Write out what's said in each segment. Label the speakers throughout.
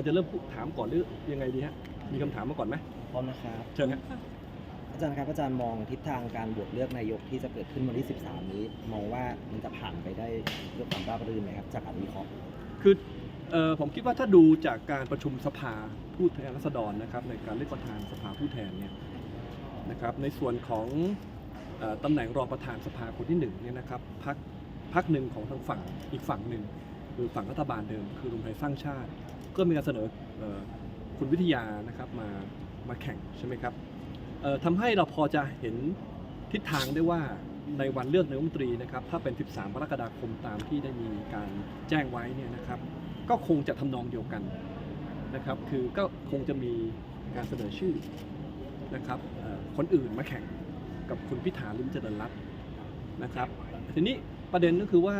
Speaker 1: รจะเริ่มพูดถามก่อนหรือยังไงดีฮะ มีคำถามมาก่อนไหม
Speaker 2: พร้อมนะครับ
Speaker 1: เชิญฮะ
Speaker 2: อาจารย์ครับอาจารย์มองทิศทางการโหวตเลือกนายกที่จะเกิดขึ้นวันที่ 13 นี้ มองว่ามันจะผ่านไปได้ด้วยความราบรื่นไหมครับจากการวิเคราะห์
Speaker 1: คือเอ่อผมคิดว่าถ้าดูจากการประชุมสภาผู้แทนราษฎรนะครับในการเลือกประธานสภาผู้แทนเนี่ยนะครับในส่วนของเอ่อตำแหน่งรองประธานสภาคนที่หนึ่งเนี่ยนะครับพักพักหนึ่งของทางฝั่งอีกฝั่งหนึ่งคือฝั่งรัฐบาลเดิมคือรวมไทยสร้างชาติ ก็มีการเสนอคุณวิทยานะครับมามาแข่งใช่ไหมครับทำให้เราพอจะเห็นทิศทางได้ว่าในวันเลือกนายกรัฐมนตรีนะครับถ้าเป็น 13กรกฎาคมตามที่ได้มีการแจ้งไว้เนี่ยนะครับก็คงจะทำนองเดียวกันนะครับคือก็คงจะมีการเสนอชื่อนะครับคนอื่นมาแข่งกับคุณพิธาลิมเจริญรัตน์นะครับทีนี้ประเด็นก็คือว่า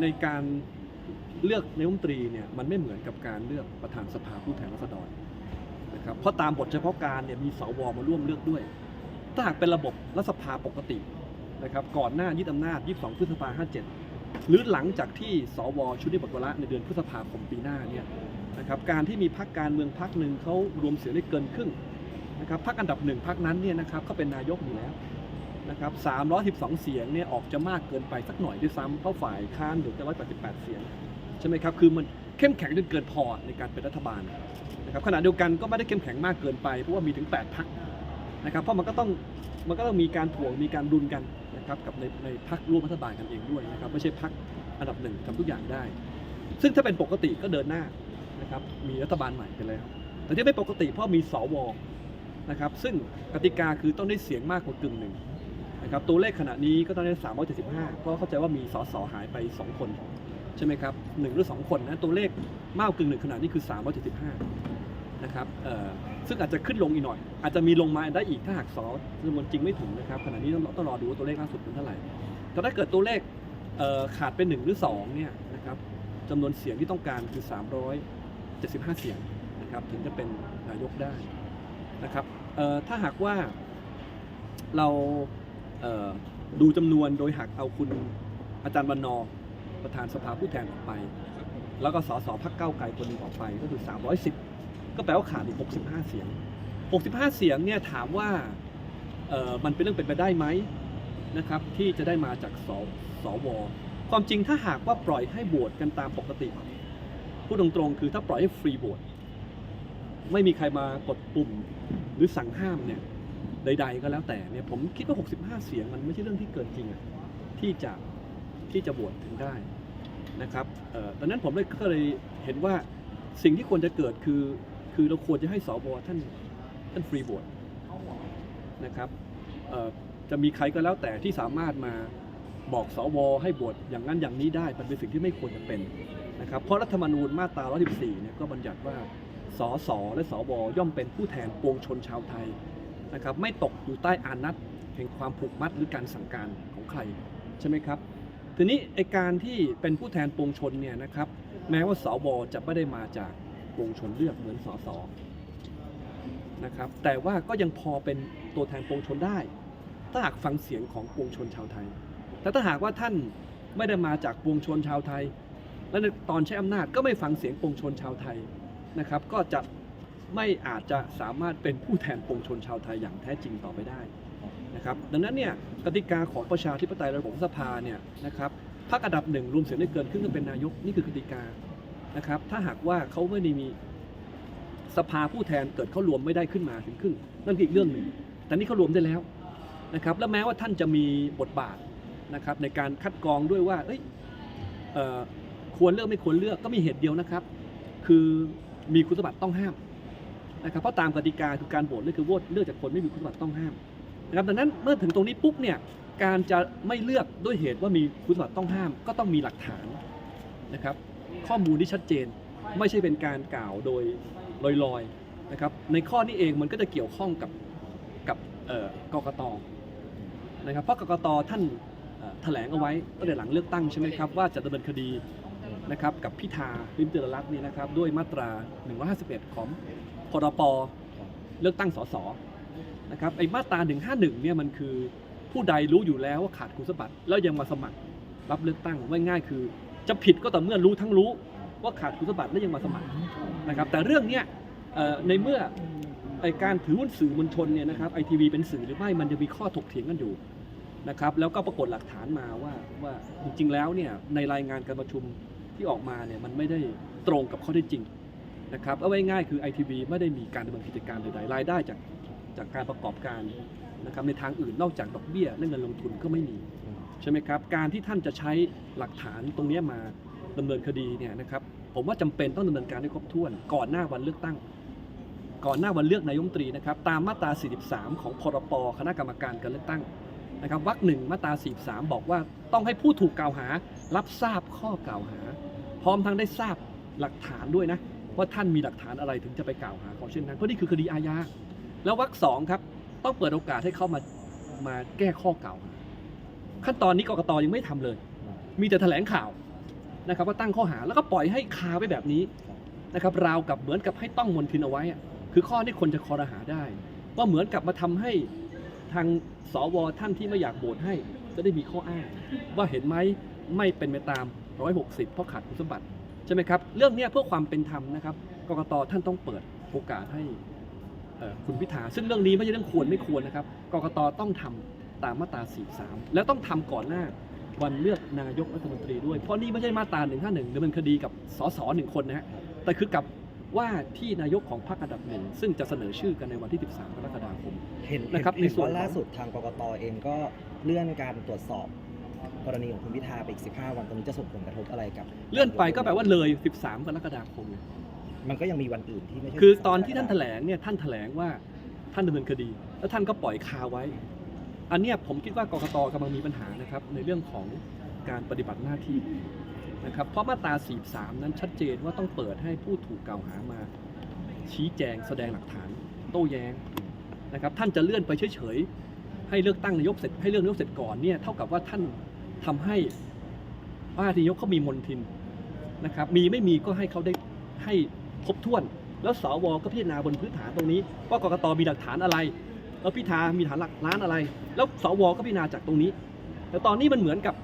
Speaker 1: ในการ เลือกนายกรัฐมนตรีเนี่ยมันไม่เหมือนกับการเลือกประธานสภาผู้แทนราษฎรนะครับเพราะตามบทเฉพาะการเนี่ยมีสวมาร่วมเลือกด้วย ถ้าหากเป็นระบบรัฐสภาปกตินะครับก่อนหน้ายึดอำนาจ 22 พฤษภา 57 หรือหลังจากที่สวชุดนี้บทวาระในเดือนพฤษภาคมปีหน้าเนี่ยนะครับการที่มีพรรคการเมืองพรรคหนึ่งเขารวมเสียงได้เกินครึ่งนะครับพรรคอันดับหนึ่งพรรคนั้นเนี่ยนะครับเขาเป็นนายกอยู่แล้วนะครับ312 เสียงเนี่ยออกจะมากเกินไปสักหน่อยด้วยซ้ำเพราะฝ่ายค้านเหลือแค่188 เสียง ช่ไหมครับคือมันเข้มแข็งจนเกินพอในการเป็นรัฐบาลนะครับขณะเดียวกันก็ไม่ได้เข้มแข็งมากเกินไปเพราะว่ามีถึง 8พรรคนะครับเพราะมันก็ต้องมันก็ต้องมีการถ่วงมีการรุนกันนะครับกับในในพรรคร่วมรัฐบาลกันเองด้วยนะครับไม่ใช่พรรคอันดับหนึ่งทำทุกอย่างได้ ซึ่งถ้าเป็นปกติก็เดินหน้านะครับมีรัฐบาลใหม่ไปแล้ว แต่ที่ไม่ปกติเพราะมีสวนะครับซึ่งกติกาคือต้องได้เสียงมากกว่ากึ่งหนึ่งนะครับตัวเลขขณะนี้ก็ต้องได้375เพราะเข้าใจว่ามีสสหายไป 2 คน ใช่ไหมครับหนึ่งหรือ2คนนะตัวเลขมากกว่ากึ่งหนึ่งขณะนี้คือ 375นะครับซึ่งอาจจะขึ้นลงอีกหน่อย อาจจะมีลงมาได้อีกถ้าหากสจำนวนจริงไม่ถึงนะครับขณะนี้ต้องต้องรอดูว่าตัวเลขล่าสุดเป็นเท่าไหร่แต่ถ้าเกิดตัวเลขเขาดเป็นหนึ่งหรือสองเนี่ยนะครับจำนวนเสียงที่ต้องการคือ 375 เสียงนะครับถึงจะเป็นนายกได้นะครับถ้าหากว่าเราดูจำนวนโดยหักเอาคุณอาจารย์วันนอ ประธานสภาผู้แทนออกไป แล้วก็สสพักเก้าไกลคนหนึงออกไปก็คือ 310 ก็แปลว่าขาดอีก 65 เสียง 65 เสียงเนี่ยถามว่ามันเป็นเรื่องเป็นไปได้ไหมนะครับที่จะได้มาจากสสวความจริงถ้าหากว่าปล่อยให้โหวตกันตามปกติพูดตรงๆคือถ้าปล่อยให้ฟรีโหวตไม่มีใครมากดปุ่มหรือสั่งห้ามเนี่ยใด ๆ ก็แล้วแต่เนี่ยผมคิดว่า 65 เสียงมันไม่ใช่เรื่องที่เกินจริงอะที่จะที่จะโหวตถึงได้ นะครับเอ่อดังนั้นผมเลยก็เลยเห็นว่าสิ่งที่ควรจะเกิดคือคือเราควรจะให้สวท่านท่านฟรีโหวตนะครับจะมีใครก็แล้วแต่ที่สามารถมาบอกสวให้บทอย่างนั้นอย่างนี้ได้มันเป็นสิ่งที่ไม่ควรจะเป็นนะครับเพราะรัฐธรรมนูญมาตรา 114 เนี่ยก็บัญญัติว่าสสและสวย่อมเป็นผู้แทนปวงชนชาวไทยนะครับไม่ตกอยู่ใต้อานัตแห่งความผูกมัดหรือการสั่งการของใครใช่ไหมครับ ทีนี้ไอการที่เป็นผู้แทนปวงชนเนี่ยนะครับแม้ว่าสวจะไม่ได้มาจากปวงชนเลือกเหมือนสสนะครับแต่ว่าก็ยังพอเป็นตัวแทนปวงชนได้ ถ้าหากฟังเสียงของปวงชนชาวไทย แต่ถ้าหากว่าท่านไม่ได้มาจากปวงชนชาวไทย และตอนใช้อำนาจก็ไม่ฟังเสียงปวงชนชาวไทยนะครับ ก็จะไม่อาจจะสามารถเป็นผู้แทนปวงชนชาวไทยอย่างแท้จริงต่อไปได้ นะครับดังนั้นเนี่ยกติกาของประชาธิปไตยระบบสภาเนี่ยนะครับพรรคอันดับหนึ่งรวมเสียงได้เกินครึ่งเป็นนายกนี่คือกติกานะครับถ้าหากว่าเขาไม่ได้มีสภาผู้แทนเกิดเขารวมไม่ได้ขึ้นมาถึงครึ่งนั่นคืออีกเรื่องหนึ่งแต่นี่เขารวมได้แล้วนะครับและแม้ว่าท่านจะมีบทบาทนะครับในการคัดกรองด้วยว่าเอ้ยเอ่อควรเลือกไม่ควรเลือกก็มีเหตุเดียวนะครับ คือมีคุณสมบัติต้องห้ามนะครับเพราะตามกติกาคือการโหวตเลือกคือโหวตเลือกจากคนไม่มีคุณสมบัติต้องห้าม นะครับดังนั้นเมื่อถึงตรงนี้ปุ๊บเนี่ยการจะไม่เลือกด้วยเหตุว่ามีคุณสมบัติต้องห้าม ก็ต้องมีหลักฐานนะครับ ข้อมูลที่ชัดเจนไม่ใช่เป็นการกล่าวโดยลอยๆนะครับ ในข้อนี้เองมันก็จะเกี่ยวข้องกับกับเอ่อกกตนะครับเพราะกกตท่านแถลงเอาไว้ตั้งแต่หลังเลือกตั้งใช่ไหมครับว่าจะดำเนินคดีนะครับกับพิธาลิมเจริญรัตน์นี่นะครับด้วยมาตรา 151 ของพรปเลือกตั้งสส นะครับไอ้มาตรา 151 เนี่ยมันคือผู้ใดรู้อยู่แล้วว่าขาดคุณสมบัติแล้วยังมาสมัครรับเลือกตั้งไว้ง่ายคือ จะผิดก็ต่อเมื่อรู้ทั้งรู้ว่าขาดคุณสมบัติและยังมาสมัครนะครับแต่เรื่องเนี้ยในเมื่อไอการถือหุ้นสื่อมวลชนเนี่ยนะครับไอทีวีเป็นสื่อหรือไม่มันจะมีข้อถกเถียงกันอยู่นะครับแล้วก็ปรากฏหลักฐานมาว่าว่าจริงๆแล้วเนี่ยในรายงานการประชุมที่ออกมาเนี่ยมันไม่ได้ตรงกับข้อเท็จจริงนะครับเอาไว้ง่ายคือไอทีวีไม่ได้มีการดำเนินกิจการใดๆรายได้จาก จากการประกอบการนะครับในทางอื่นนอกจากดอกเบี้ยและเงินลงทุนก็ไม่มีใช่ไหมครับการที่ท่านจะใช้หลักฐานตรงเนี้ยมาดำเนินคดีเนี่ยนะครับผมว่าจำเป็นต้องดำเนินการให้ครบถ้วน ก่อนหน้าวันเลือกตั้ง ก่อนหน้าวันเลือกนายกรัฐมนตรีนะครับตามมาตรา 43 ของพรปคณะกรรมการการเลือกตั้งนะครับวรรคหนึ่งมาตรา 43 บอกว่าต้องให้ผู้ถูกกล่าวหา รับทราบข้อกล่าวหา พร้อมทั้งได้ทราบหลักฐานด้วยนะว่าท่านมีหลักฐานอะไรถึงจะไปกล่าวหาเขาเช่นนั้นเพราะนี่คือคดีอาญา แล้ววรรคสองครับ ต้องเปิดโอกาสให้เข้ามามาแก้ข้อกล่าวหาขั้นตอนนี้กกตยังไม่ทำเลย มีแต่แถลงข่าวนะครับว่าตั้งข้อหาแล้วก็ปล่อยให้คาไว้แบบนี้นะครับราวกับเหมือนกับให้ต้องมนทินเอาไว้อะคือข้อที่คนจะคอรหาได้ ว่าเหมือนกับมาทำให้ทางสวท่านที่ไม่อยากโหวตให้ จะได้มีข้ออ้างว่าเห็นไหมไม่เป็นไปตาม 160 เพราะขาดคุณสมบัติใช่ไหมครับ เรื่องเนี้ยเพื่อความเป็นธรรมนะครับกกตท่านต้องเปิดโอกาสให้เอ่อ คุณพิธา ซึ่งเรื่องนี้ไม่ใช่เรื่องควรไม่ควรนะครับกกตต้องทำตามมาตรา 43 แล้วต้องทำก่อนหน้าวันเลือกนายกรัฐมนตรีด้วย เพราะนี่ไม่ใช่มาตรา 151ดำเนินคดีกับสสหนึ่งคนนะฮะแต่คือกับว่าที่นายกของพรรคอันดับหนึ่งซึ่งจะเสนอชื่อกันในวันที่ 13 กรกฎาคม
Speaker 2: เห็น
Speaker 1: นะครับ
Speaker 2: เห็น
Speaker 1: ในส่วน
Speaker 2: ว่า
Speaker 1: ของ
Speaker 2: ล่าสุดทางกกตเองก็เลื่อนการตรวจสอบกรณีของคุณพิธาไปอีก 15 วันตรงนี้จะส่งผลกระทบอะไรกับ
Speaker 1: เลื่อนไปก็แปลว่าเลย 13 กรกฎาคมไง
Speaker 2: มันก็ยังมีวันอื่นที่ไม่ใช่
Speaker 1: คือตอนที่ท่านแถลงเนี่ยท่านแถลงว่าท่านดำเนินคดี แล้วท่านก็ปล่อยคาไว้ อันเนี้ยผมคิดว่ากรกตกำลังมีปัญหานะครับในเรื่องของการปฏิบัติหน้าที่นะครับ เพราะมาตรา 43 นั้นชัดเจนว่าต้องเปิดให้ผู้ถูกกล่าวหามา ชี้แจงแสดงหลักฐาน โต้แย้งนะครับ ท่านจะเลื่อนไปเฉยๆ ให้เลือกตั้งนายกเสร็จให้เลือกนายกเสร็จก่อนเนี่ยเท่ากับว่าท่านทำให้ว่าที่นายกเขามีมนทินนะครับ มีไม่มีก็ให้เขาได้ให้ ครบถ้วน แล้วสวก็พิจารณาบนพื้นฐานตรงนี้ ว่ากรกตมีหลักฐานอะไรแล้วพิธามีฐานหลักล้านอะไร แล้วสวก็พิจารณาจากตรงนี้ แต่ตอนนี้มันเหมือนกับ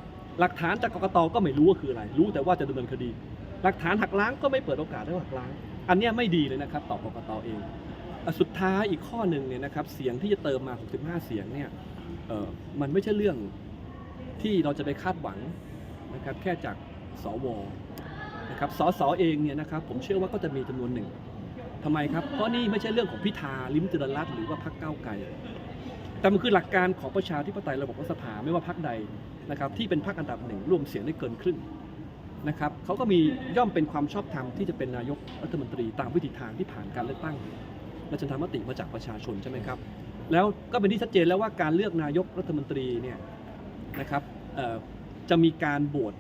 Speaker 1: หลักฐานจากกรกตก็ไม่รู้ว่าคืออะไร รู้แต่ว่าจะดำเนินคดี หลักฐานหักล้างก็ไม่เปิดโอกาสให้หักล้าง อันนี้ไม่ดีเลยนะครับต่อกรกตเองอสุดท้ายอีกข้อหนึ่งเนี่ยนะครับเสียงที่จะเติมมา 65 เสียงเนี่ยมันไม่ใช่เรื่องที่เราจะไปคาดหวังนะครับแค่จากสว นะครับสสเองเนี่ยนะครับผมเชื่อว่าก็จะมีจำนวนหนึ่งทำไมครับ เพราะนี่ไม่ใช่เรื่องของพิธาลิมจริญรัตน์หรือว่าพรรคก้าวไกล แต่มันคือหลักการของประชาธิปไตยระบบรัฐสภาไม่ว่าพรรคใดนะครับที่เป็นพรรคอันดับหนึ่งรวมเสียงได้เกินครึ่งนะครับเขาก็มีย่อมเป็นความชอบธรรมที่จะเป็นนายกรัฐมนตรีตามวิธีทางที่ผ่านการเลือกตั้งและชันธรรมติมาจากประชาชนใช่ไหมครับ แล้วก็เป็นที่ชัดเจนแล้วว่าการเลือกนายกรัฐมนตรีเนี่ยนะครับจะมีการโหวต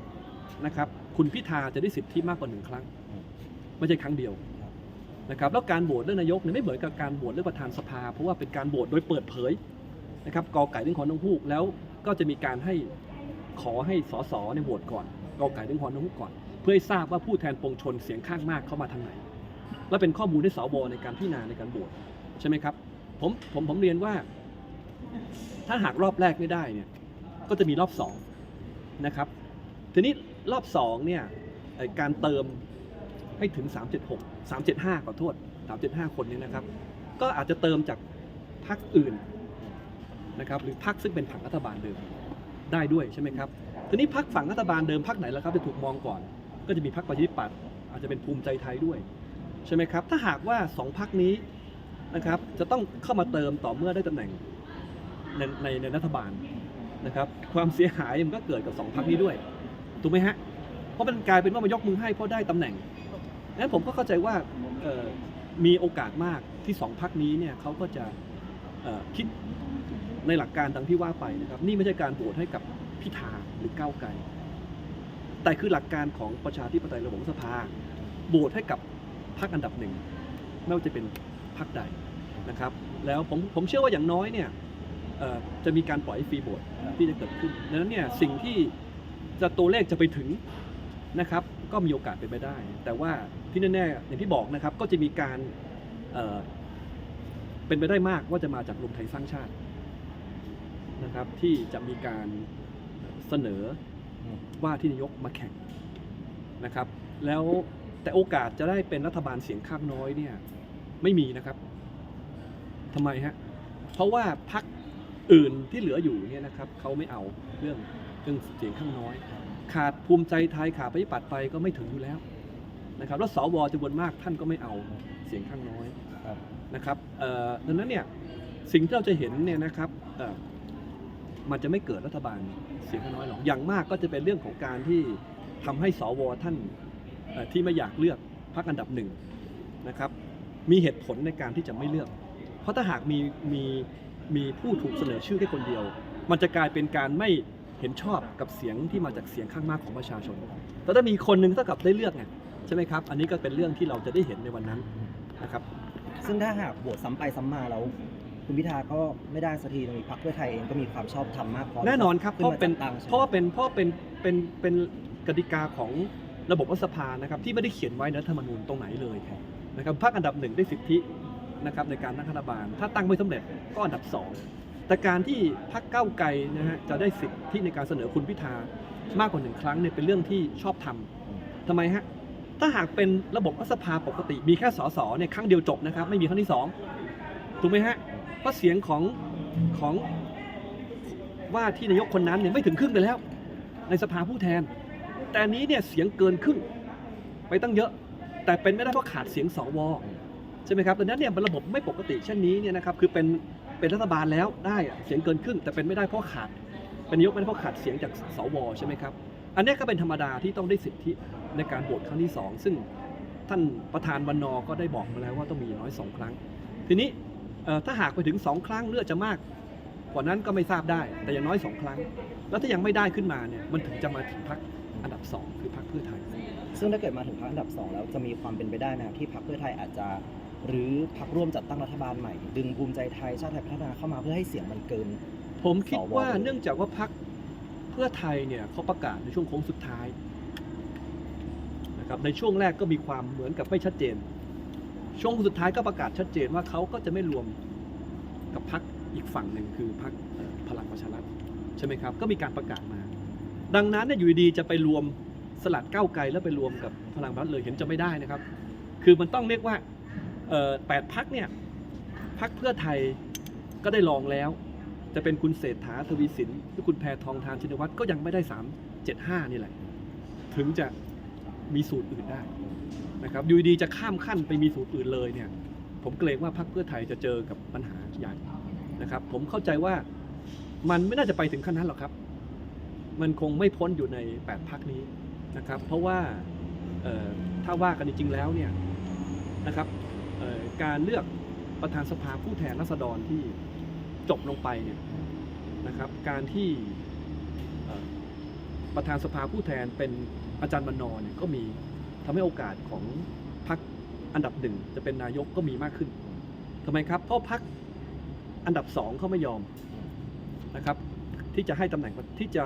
Speaker 1: นะครับ คุณพิธาจะได้สิทธิมากกว่าหนึ่งครั้ง ไม่ใช่ครั้งเดียวนะครับแล้วการโหวตเรื่องนายกเนี่ยไม่เหมือนกับการโหวตเรื่องประธานสภา เพราะว่าเป็นการโหวตโดยเปิดเผยนะครับกอไก่เรื่องของน้องฮูกแล้วก็จะมีการให้ขอให้สสเนี่ยโหวตก่อนกอไก่เรื่องของน้องฮูกก่อน เพื่อให้ทราบว่าผู้แทนปวงชนเสียงข้างมากเข้ามาทางไหน และเป็นข้อมูลให้สวในการพิจารณาในการโหวตใช่ไหมครับผมผมผมเรียนว่า ถ้าหากรอบแรกไม่ได้เนี่ยก็จะมีรอบสองนะครับทีนี้ รอบสองเนี่ยการเติมให้ถึง 376 375 ขอโทษ 375 คนเนี่ยนะครับ ก็อาจจะเติมจากพรรคอื่นนะครับหรือพรรคซึ่งเป็นผังรัฐบาลเดิมได้ด้วยใช่ไหมครับทีนี้พรรคฝั่งรัฐบาลเดิมพรรคไหนแล้วครับจะถูกมองก่อน ก็จะมีพรรคประชาธิปัตย์อาจจะเป็นภูมิใจไทยด้วยใช่ไหมครับถ้าหากว่าสองพรรคนี้นะครับจะต้องเข้ามาเติมต่อเมื่อได้ตำแหน่งในในในรัฐบาลนะครับความเสียหายมันก็เกิดกับสองพรรคนี้ด้วย ถูกไหมฮะ เพราะมันกลายเป็นว่ามายกมือให้เพราะได้ตำแหน่งนั้นผมก็เข้าใจว่ามีโอกาสมากที่สองพรรคนี้เนี่ยเขาก็จะคิดในหลักการดังที่ว่าไปนะครับ นี่ไม่ใช่การโหวตให้กับพิธาหรือก้าวไกล แต่คือหลักการของประชาธิปไตยระบบสภาโหวตให้กับพรรคอันดับหนึ่งไม่ว่าจะเป็นพรรคใดนะครับ แล้วผมผมเชื่อว่าอย่างน้อยเนี่ยจะมีการปล่อยฟรีโหวตที่จะเกิดขึ้นดังนั้นเนี่ยสิ่งที่ จะตัวเลขจะไปถึงนะครับก็มีโอกาสเป็นไปได้ แต่ว่าที่แน่ๆอย่างที่บอกนะครับก็จะมีการเอ่อเป็นไปได้มากว่าจะมาจากรวมไทยสร้างชาตินะครับที่จะมีการเสนอว่าที่นายกมาแข่งนะครับ แล้วแต่โอกาสจะได้เป็นรัฐบาลเสียงข้างน้อยเนี่ยไม่มีนะครับทำไมฮะเพราะว่าพรรคอื่นที่เหลืออยู่เนี่ยนะครับเขาไม่เอาเรื่อง เรื่องเสียงข้างน้อย ขาดภูมิใจไทยขาดประชาธิปัตย์ไปก็ไม่ถึงอยู่แล้วนะครับแล้วสวจำนวนมากท่านก็ไม่เอาเสียงข้างน้อย
Speaker 2: ครับ
Speaker 1: นะครับเอ่อดังนั้นเนี่ยสิ่งที่เราจะเห็นเนี่ยนะครับเอ่อมันจะไม่เกิดรัฐบาลเสียงข้างน้อยหรอกอย่างมากก็จะเป็นเรื่องของการที่ทำให้สวท่านเอ่อที่ไม่อยากเลือกพรรคอันดับหนึ่งนะครับมีเหตุผลในการที่จะไม่เลือก เพราะถ้าหากมีมีมีผู้ถูกเสนอชื่อแค่คนเดียว มันจะกลายเป็นการไม่ เห็นชอบกับเสียงที่มาจากเสียงข้างมากของประชาชน แต่ถ้ามีคนหนึ่งเท่ากับได้เลือกไงใช่ไหมครับ อันนี้ก็เป็นเรื่องที่เราจะได้เห็นในวันนั้นนะครับ
Speaker 2: ซึ่งถ้าหากโหวตซ้ำไปซ้ำมาแล้วคุณพิธาก็ไม่ได้สักทีตรงนี้พรรคเพื่อไทยเองก็มีความชอบธรรมมากพอ
Speaker 1: แน่นอนครับเพ
Speaker 2: ขึ้น
Speaker 1: ราะ
Speaker 2: มา
Speaker 1: เป็น
Speaker 2: จัดตั้งใช่ไหม
Speaker 1: เพราะว่าเป็นเพราะเป็นเป็นเป็นกติกาของระบบรัฐสภานะครับที่ไม่ได้เขียนไว้ในรัฐธรรมนูญตรงไหนเลยนะครับพรรคอันดับหนึ่งได้สิทธินะครับในการตั้งรัฐบาล ถ้าตั้งไม่สำเร็จก็อันดับสอง แต่การที่พรรคก้าวไกลนะฮะจะได้สิทธิในการเสนอคุณพิธามากกว่าหนึ่งครั้งเนี่ยเป็นเรื่องที่ชอบทำทำไมฮะถ้าหากเป็นระบบรัฐสภาปกติมีแค่สสเนี่ยครั้งเดียวจบนะครับ ไม่มีครั้งที่สองถูกไหมฮะเพราะเสียงของของว่าที่นายกคนนั้นเนี่ยไม่ถึงครึ่งไปแล้ว ในสภาผู้แทน แต่อันนี้เนี่ยเสียงเกินครึ่งไปตั้งเยอะ แต่เป็นไม่ได้เพราะขาดเสียงสวใช่ไหมครับดังนั้นเนี่ยเป็นระบบไม่ปกติเช่นนี้เนี่ยนะครับคือเป็น เป็นรัฐบาลแล้วได้เสียงเกินครึ่งแต่เป็นไม่ได้เพราะขาด เป็นนายกไม่ได้เพราะขาดเสียงจากสวใช่ไหมครับ อันนี้ก็เป็นธรรมดาที่ต้องได้สิทธิในการโหวตครั้งที่สองซึ่งท่านประธานวันนอก็ได้บอกมาแล้วว่าต้องมีน้อยสองครั้ง ทีนี้ถ้าหากไปถึงสองครั้งเลือดจะมากกว่านั้นก็ไม่ทราบได้ แต่อย่างน้อยสองครั้ง แล้วถ้ายังไม่ได้ขึ้นมาเนี่ยมันถึงจะมาถึงพักอันดับสองคือพักเพื่อไทย
Speaker 2: ซึ่งถ้าเกิดมาถึงพรรคอันดับสองแล้วจะมีความเป็นไปได้ไหมครับที่พรรคเพื่อไทยอาจจะ หรือพรรคร่วมจัดตั้งรัฐบาลใหม่ ดึงภูมิใจไทยชาติไทยพัฒนาเข้ามาเพื่อให้เสียงมันเกิน
Speaker 1: ผมคิดว่าเนื่องจากว่าพักเพื่อไทยเนี่ยเขาประกาศในช่วงโค้งสุดท้ายนะครับในช่วงแรกก็มีความเหมือนกับไม่ชัดเจน ช่วงสุดท้ายก็ประกาศชัดเจนว่าเขาก็จะไม่รวมกับพักอีกฝั่งหนึ่งคือพักพลังประชารัฐใช่ไหมครับ ก็มีการประกาศมา ดังนั้นเนี่ยอยู่ดีจะไปรวมสลัดก้าวไกลแล้วไปรวมกับพลังประชารัฐเลยเห็นจะไม่ได้นะครับ คือมันต้องเรียกว่า แปดพักเนี่ยพักเพื่อไทยก็ได้ลองแล้ว จะเป็นคุณเศรษฐาทวีสินหรือคุณแพทองทานชินวัตรก็ยังไม่ได้ 3 7 5 นี่แหละ ถึงจะมีสูตรอื่นได้นะครับอยู่ดีจะข้ามขั้นไปมีสูตรอื่นเลยเนี่ยผมเกรงว่าพรรคเพื่อไทยจะเจอกับปัญหาใหญ่นะครับ ผมเข้าใจว่ามันไม่น่าจะไปถึงขั้นนั้นหรอกครับ มันคงไม่พ้นอยู่ใน 8พักนี้นะครับ เพราะว่าถ้าว่ากันจริงๆแล้วเนี่ยนะครับ การเลือกประธานสภาผู้แทนราษฎรที่จบลงไปเนี่ยนะครับ การที่ประธานสภาผู้แทนเป็นอาจารย์บรรณเนี่ยก็มีทำให้โอกาสของพรรคอันดับหนึ่งจะเป็นนายกก็มีมากขึ้นทำไมครับ เพราะพรรคอันดับสองเขาไม่ยอมนะครับ ที่จะให้ตำแหน่งที่จะ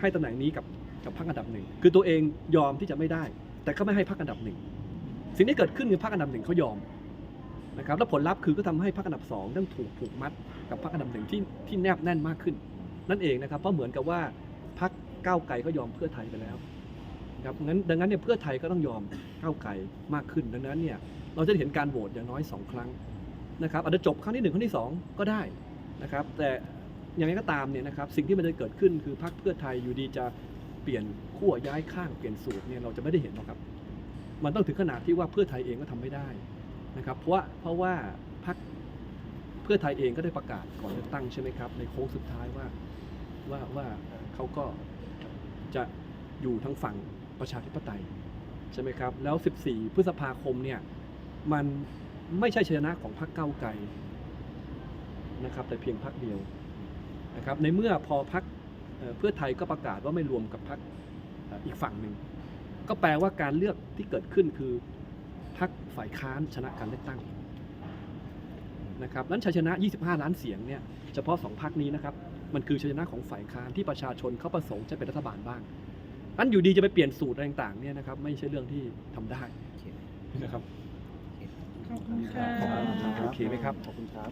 Speaker 1: ให้ตำแหน่งนี้กับกับพรรคอันดับหนึ่งคือตัวเองยอมที่จะไม่ได้ แต่เขาไม่ให้พรรคอันดับหนึ่งสิ่งที่เกิดขึ้นคือพรรคอันดับหนึ่งเขายอม นะครับแล้วผลลัพธ์คือก็ทำให้พรรคอันดับสองต้องถูกผูกมัดกับพรรคอันดับหนึ่งที่ที่แนบแน่นมากขึ้น นั่นเองนะครับเพราะเหมือนกับว่าพรรคก้าวไกลก็ยอมเพื่อไทยไปแล้วครับงั้นดังนั้นเนี่ยเพื่อไทยก็ต้องยอมก้าวไกลมากขึ้น ดังนั้นเนี่ยเราจะเห็นการโหวตอย่างน้อยสองครั้งนะครับอาจจะจบครั้งที่หนึ่งครั้งที่สองก็ได้นะครับแต่อย่างไรก็ตามเนี่ยนะครับสิ่งที่มันจะเกิดขึ้นคือพรรคเพื่อไทยอยู่ดีจะเปลี่ยนขั้วย้ายข้างเปลี่ยนสูตรเนี่ยเราจะไม่ได้เห็นหรอกครับ มันต้องถึงขนาดที่ว่าเพื่อไทยเองก็ทำไม่ได้ นะครับเพราะว่าเพราะว่าพรรคเพื่อไทยเองก็ได้ประกาศก่อนเลือกตั้งใช่ไหมครับ ในโค้งสุดท้ายว่าว่าว่าเขาก็จะอยู่ทางฝั่งประชาธิปไตยใช่ไหมครับแล้ว 14 พฤษภาคมเนี่ยมันไม่ใช่ชนะของพรรคเก้าไกลนะครับแต่เพียงพรรคเดียวนะครับในเมื่อพอพรรคเพื่อไทยก็ประกาศว่าไม่รวมกับพรรคอีกฝั่งหนึ่งก็แปลว่าการเลือกที่เกิดขึ้นคือ พรรคฝ่ายค้านชนะการเลือกตั้งนะครับนั้นชัยชนะ 25 ล้านเสียงเนี่ยเฉพาะสองพรรคนี้นะครับ มันคือชัยชนะของฝ่ายค้านที่ประชาชนเขาประสงค์จะเป็นรัฐบาลบ้างนั้นอยู่ดีจะไปเปลี่ยนสูตรอะไรต่างๆเนี่ยนะครับไม่ใช่เรื่องที่ทำได้นะครับ
Speaker 3: ขอบคุณค่ะ
Speaker 1: โอเคไหมครับ
Speaker 2: ขอบคุณครับ